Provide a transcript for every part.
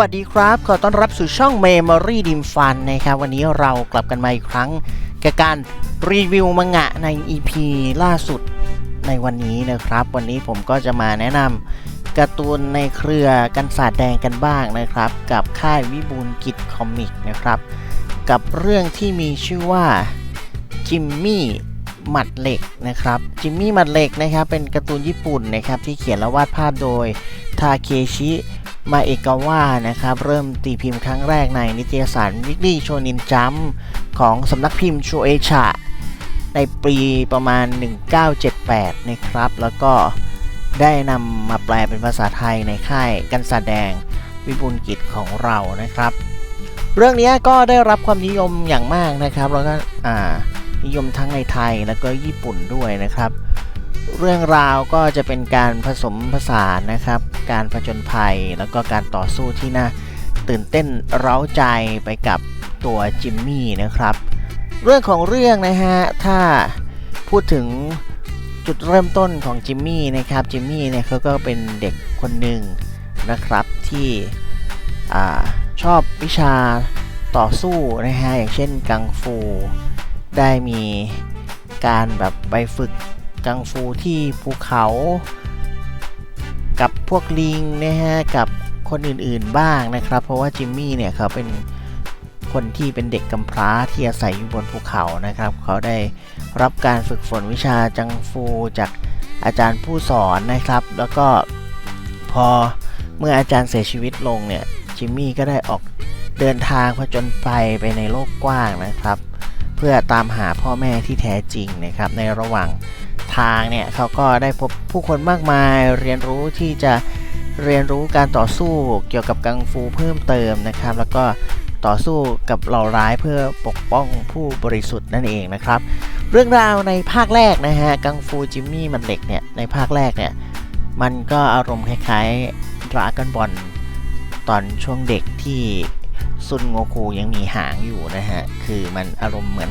วัสดีครับ ขอต้อนรับสู่ช่อง Memory d i m Fun นะครับ วันนี้เรากลับกันมาอีกครั้ง กับการรีวิวมังงะใน EP ล่าสุดในวันนี้นะครับ วันนี้ผมก็จะมาแนะนำการ์ตูนในเครือกันศาสตร์แดงกันบ้างนะครับ กับค่ายวิบูลกิจคอมิกนะครับ กับเรื่องที่มีชื่อว่าจิมมี่หมัดเหล็กนะครับ จิมมี่หมัดเหล็กนะครับ เป็นการ์ตูนญี่ปุ่นนะครับที่เขียนและวาดภาพโดยทาเคชิ มาเอกาวะนะครับ เริ่มตีพิมพ์ครั้งแรกในนิตยสารวิกฤตโชนินจัมของสำนักพิมพ์ชูเอชะในปีประมาณ 1978 นะครับ แล้วก็ได้นำมาแปลเป็นภาษาไทยในค่ายกันศาสตร์แดงวิบูลกิจของเรานะครับ เรื่องนี้ก็ได้รับความนิยมอย่างมากนะครับ แล้วก็นิยมทั้งในไทยแล้วก็ญี่ปุ่นด้วยนะครับ เรื่องราวก็จะเป็นการผสมผสานนะครับ การผจญภัยแล้วก็การต่อสู้ที่น่าตื่นเต้นเร้าใจไปกับตัวจิมมี่นะครับ เรื่องของเรื่องนะฮะ ถ้าพูดถึงจุดเริ่มต้นของจิมมี่นะครับ จิมมี่เนี่ยเขาก็เป็นเด็กคนหนึ่งนะครับที่อชอบวิชาต่อสู้นะฮะ อย่างเช่นกังฟู ได้มีการแบบไปฝึก กังฟูที่ภูเขา กับพวกลิงนะฮะกับคนอื่นๆบ้างนะครับ เพราะว่าจิมมี่เนี่ยเขาเป็นคนที่เป็นเด็กกำพร้าที่อาศัยอยู่บนภูเขานะครับ เขาได้รับการฝึกฝนวิชาจังฟูจากอาจารย์ผู้สอนนะครับ แล้วก็พอเมื่ออาจารย์เสียชีวิตลงเนี่ยจิมมี่ก็ได้ออกเดินทางผจญไปไปในโลกกว้างนะครับ เพื่อตามหาพ่อแม่ที่แท้จริงนะครับ ในระหว่าง ทางเนี่ยเขาก็ได้พบผู้คนมากมายเรียนรู้ที่จะเรียนรู้การต่อสู้เกี่ยวกับกังฟูเพิ่มเติมนะครับ แล้วก็ต่อสู้กับเหล่าร้ายเพื่อปกป้องผู้บริสุทธิ์นั่นเองนะครับ เรื่องราวในภาคแรกนะฮะกังฟูจิมมี่มันเด็กเนี่ยในภาคแรกเนี่ยมันก็อารมณ์คล้ายๆดราก้อนบอลตอนช่วงเด็กที่ซุนโงคูยังมีหางอยู่นะฮะคือมันอารมณ์เหมือน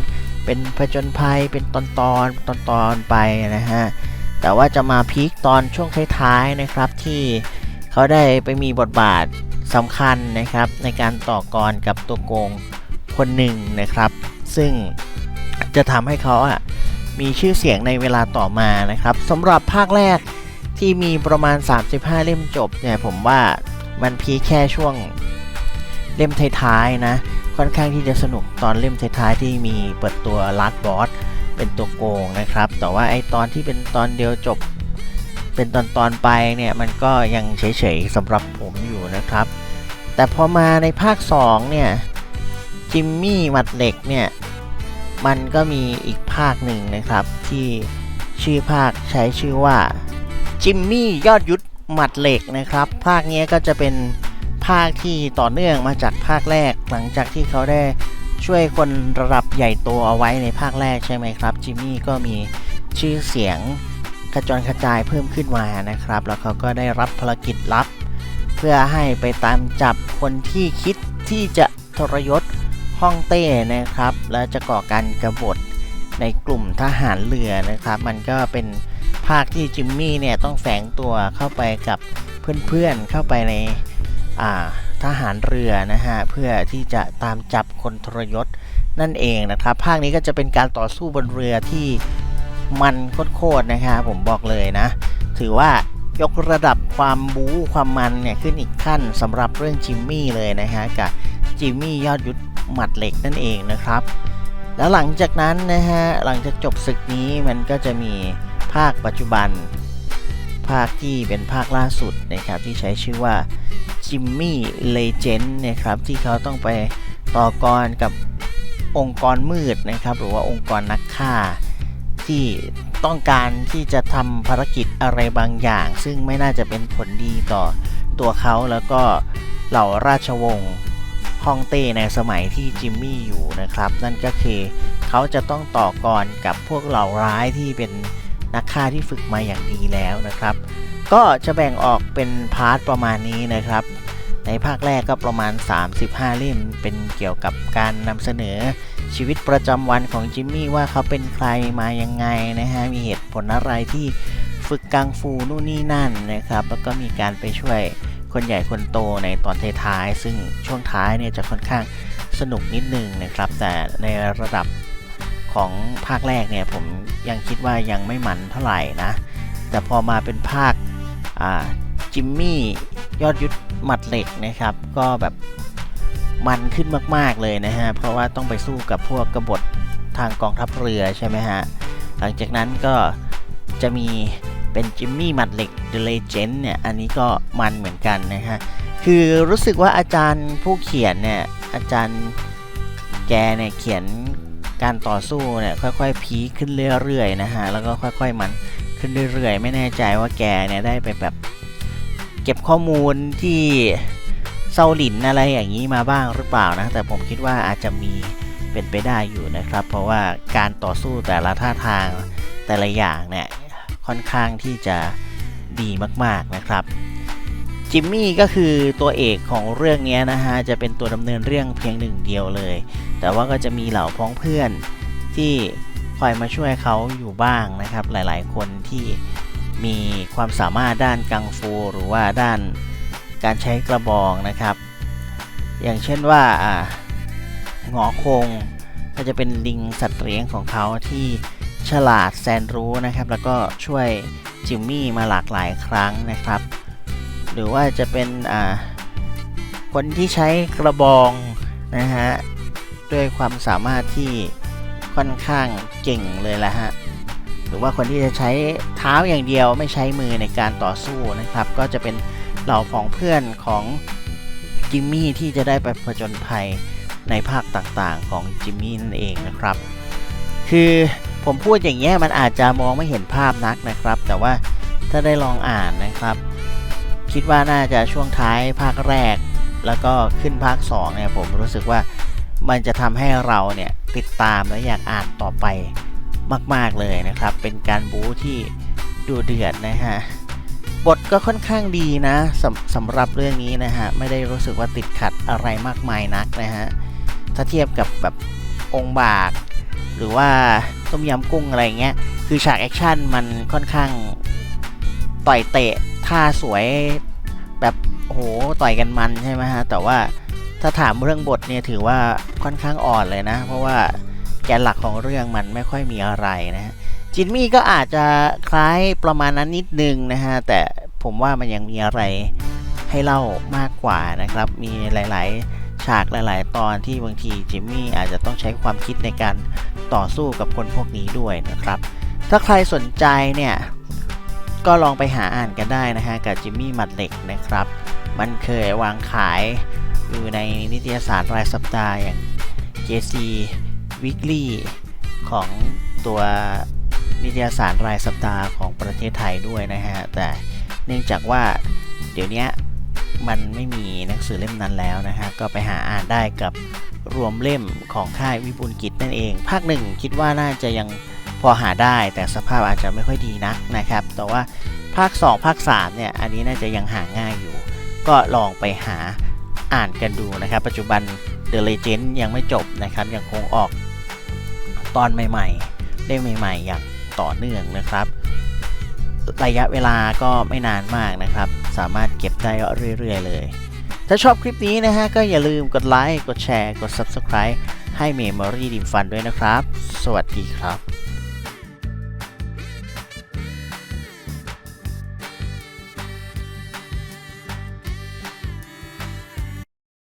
เป็นผจญภัยเป็นตอนตอนตอนตอนไปนะฮะแต่ว่าจะมาพีคตอนช่วงท้ายๆนะครับที่เขาได้ไปมีบทบาทสำคัญนะครับ ในการต่อกรกับตัวโกงคนหนึ่งนะครับ ซึ่งจะทำให้เขาอะมีชื่อเสียงในเวลาต่อมานะครับสำหรับภาคแรกที่มีประมาณ 35 เล่มจบเนี่ยผมว่ามันพีคแค่ช่วงเล่มท้ายๆนะ ค่อนข้างที่จะสนุกตอนเล่มท้ายๆที่มีเปิดตัวลัดบอสเป็นตัวโกงนะครับ แต่ว่าไอตอนที่เป็นตอนเดียวจบ เป็นตอนตอนๆไปเนี่ยมันก็ยังเฉยๆสำหรับผมอยู่นะครับ แต่พอมาในภาค 2 เนี่ยจิมมี่หมัดเหล็กเนี่ยมันก็มีอีกภาคหนึ่งนะครับ ที่ชื่อภาคใช้ชื่อว่าจิมมี่ยอดยุทธหมัดเหล็กนะครับ ภาคนี้ก็จะเป็น ภาคที่ต่อเนื่องมาจากภาคแรก หลังจากที่เขาได้ช่วยคนระดับใหญ่โตเอาไว้ในภาคแรกใช่ไหมครับจิมมี่ก็มีชื่อเสียงกระจรกระจายเพิ่มขึ้นมานะครับ แล้วเขาก็ได้รับภารกิจลับ เพื่อให้ไปตามจับคนที่คิดที่จะทรยศฮ่องเต้นะครับ และจะก่อการกรบฏในกลุ่มทหารเรือนะครับ มันก็เป็นภาคที่จิมมี่เนี่ยต้องแฝงตัวเข้าไปกับเพื่อนๆเข้าไปใน ทหารเรือนะฮะเพื่อที่จะตามจับคนทรยศนั่นเองนะครับ ภาคนี้ก็จะเป็นการต่อสู้บนเรือที่มันโคตรๆนะครับผมบอกเลยนะ ถือว่ายกระดับความบู๊ความมันเนี่ยขึ้นอีกขั้นสำหรับเรื่องจิมมี่เลยนะฮะกับจิมมี่ยอดยุทธหมัดเหล็กนั่นเองนะครับ แล้วหลังจากนั้นนะฮะหลังจากจบศึกนี้มันก็จะมีภาคปัจจุบัน ภาคที่เป็นภาคล่าสุดนะครับที่ใช้ชื่อว่าจิมมี่เลเจนด์นะครับที่เขาต้องไปต่อกรกับองค์กรมืดนะครับ หรือว่าองค์กรนักฆ่า ที่ต้องการที่จะทำภารกิจอะไรบางอย่าง ซึ่งไม่น่าจะเป็นผลดีต่อตัวเขาแล้วก็เหล่าราชวงศ์ฮ่องเต้ในสมัยที่จิมมี่อยู่นะครับ นั่นก็คือเขาจะต้องต่อกรกับพวกเหล่าร้ายที่เป็น นักฆ่าที่ฝึกมาอย่างดีแล้วนะครับ ก็จะแบ่งออกเป็นพาร์ทประมาณนี้นะครับ ในภาคแรกก็ประมาณ 35 เล่ม เป็นเกี่ยวกับการนำเสนอชีวิตประจำวันของจิมมี่ว่าเขาเป็นใครมายังไงนะฮะ มีเหตุผลอะไรที่ฝึกกังฟูนู่นนี่นั่นนะครับ แล้วก็มีการไปช่วยคนใหญ่คนโตในตอนท้ายๆซึ่งช่วงท้ายเนี่ยจะค่อนข้างสนุกนิดนึงนะครับ แต่ในระดับ ของภาคแรกเนี่ยผมยังคิดว่ายังไม่มันเท่าไหร่นะ แต่พอมาเป็นภาคจิมมี่ยอดยุทธหมัดเหล็กนะครับ ก็แบบมันขึ้นมาก ๆเลยนะฮะ เพราะว่าต้องไปสู้กับพวกกบฏทางกองทัพเรือใช่ไหมฮะ หลังจากนั้นก็จะมีเป็นจิมมี่หมัดเหล็ก The Legend เนี่ย อันนี้ก็มันเหมือนกันนะฮะ คือรู้สึกว่าอาจารย์ผู้เขียนเนี่ย อาจารย์แกเนี่ยเขียน การต่อสู้เนี่ยค่อยๆพีคขึ้นเรื่อยๆนะฮะแล้วก็ค่อยๆมันขึ้นเรื่อยๆ ไม่แน่ใจว่าแกเนี่ยได้ไปแบบเก็บข้อมูลที่เซาหลินอะไรอย่างนี้มาบ้างหรือเปล่านะ แต่ผมคิดว่าอาจจะมีเป็นไปได้อยู่นะครับ เพราะว่าการต่อสู้แต่ละท่าทางแต่ละอย่างเนี่ยค่อนข้างที่จะดีมากๆนะครับจิมมี่ก็คือตัวเอกของเรื่องนี้นะฮะจะเป็นตัวดำเนินเรื่องเพียงหนึ่งเดียวเลย แต่ว่าก็จะมีเหล่าพ้องเพื่อนที่คอยมาช่วยเขาอยู่บ้างนะครับ หลายๆ คนที่มีความสามารถด้านกังฟูหรือว่าด้านการใช้กระบองนะครับ อย่างเช่นว่าอ่าหงอคงก็จะเป็นลิงสัตว์เลี้ยงของเขาที่ฉลาดแสนรู้นะครับ แล้วก็ช่วยจิมมี่มาหลากหลายครั้งนะครับ หรือว่าจะเป็นอ่าคนที่ใช้กระบองนะฮะ ด้วยความสามารถที่ค่อนข้างเก่งเลยแหละฮะหรือว่าคนที่จะใช้เท้าอย่างเดียวไม่ใช้มือในการต่อสู้นะครับ ก็จะเป็นเหล่าของเพื่อนของจิมมี่ที่จะได้ไปผจญภัยในภาคต่างๆของจิมมี่นั่นเองนะครับ คือผมพูดอย่างเงี้ยมันอาจจะมองไม่เห็นภาพนักนะครับ แต่ว่าถ้าได้ลองอ่านนะครับ คิดว่าน่าจะช่วงท้ายภาคแรก แล้วก็ขึ้นภาค2เนี่ยผมรู้สึกว่า มันจะทำให้เราเนี่ยติดตามและอยากอ่านต่อไปมาก ๆ เลยนะครับ เป็นการบู๊ที่ดูเดือดนะฮะ บทก็ค่อนข้างดีนะสำสำหรับเรื่องนี้นะฮะ ไม่ได้รู้สึกว่าติดขัดอะไรมากมายนักนะฮะ ถ้าเทียบกับแบบองค์บาก หรือว่าต้มยำกุ้งอะไรเงี้ย คือฉากแอคชั่นมันค่อนข้างต่อยเตะท่าสวยแบบโอ้โหต่อยกันมันใช่ไหมฮะ แต่ว่า ถ้าถามเรื่องบทเนี่ยถือว่าค่อนข้างอ่อนเลยนะ เพราะว่าแกนหลักของเรื่องมันไม่ค่อยมีอะไรนะฮะจินมี่ก็อาจจะคล้ายประมาณนั้นนิดนึงนะฮะแต่ผมว่ามันยังมีอะไรให้เล่ามากกว่านะครับ มีหลาย ๆ ฉากหลาย ๆ ตอนที่บางทีจิมมี่อาจจะต้องใช้ความคิดในการต่อสู้กับคนพวกนี้ด้วยนะครับ ถ้าใครสนใจเนี่ยก็ลองไปหาอ่านกันได้นะฮะกับจิมมี่มัดเหล็กนะครับ มันเคยวางขาย อยู่ในนิตยสารรายสัปดาห์อย่าง JC Weekly ของตัวนิตยสารรายสัปดาห์ของประเทศไทยด้วยนะฮะ แต่เนื่องจากว่าเดี๋ยวนี้มันไม่มีหนังสือเล่มนั้นแล้วนะฮะ ก็ไปหาอ่านได้กับรวมเล่มของค่ายวิบูลกิจนั่นเอง ภาคหนึ่งคิดว่าน่าจะยังพอหาได้แต่สภาพอาจจะไม่ค่อยดีนักนะครับ แต่ว่าภาค 2 ภาค 3 เนี่ย อันนี้น่าจะยังหาง่ายอยู่ ก็ลองไปหา อ่านกันดูนะครับ ปัจจุบัน The Legend ยังไม่จบนะครับ ยังคงออกตอนใหม่ๆเล่มใหม่ๆ อย่างต่อเนื่องนะครับ ระยะเวลาก็ไม่นานมากนะครับ สามารถเก็บได้เรื่อยๆเลย ถ้าชอบคลิปนี้นะฮะ ก็อย่าลืมกดไลค์กดแชร์กด Subscribe ให้ Memory ดิมฟันด้วยนะครับ สวัสดีครับ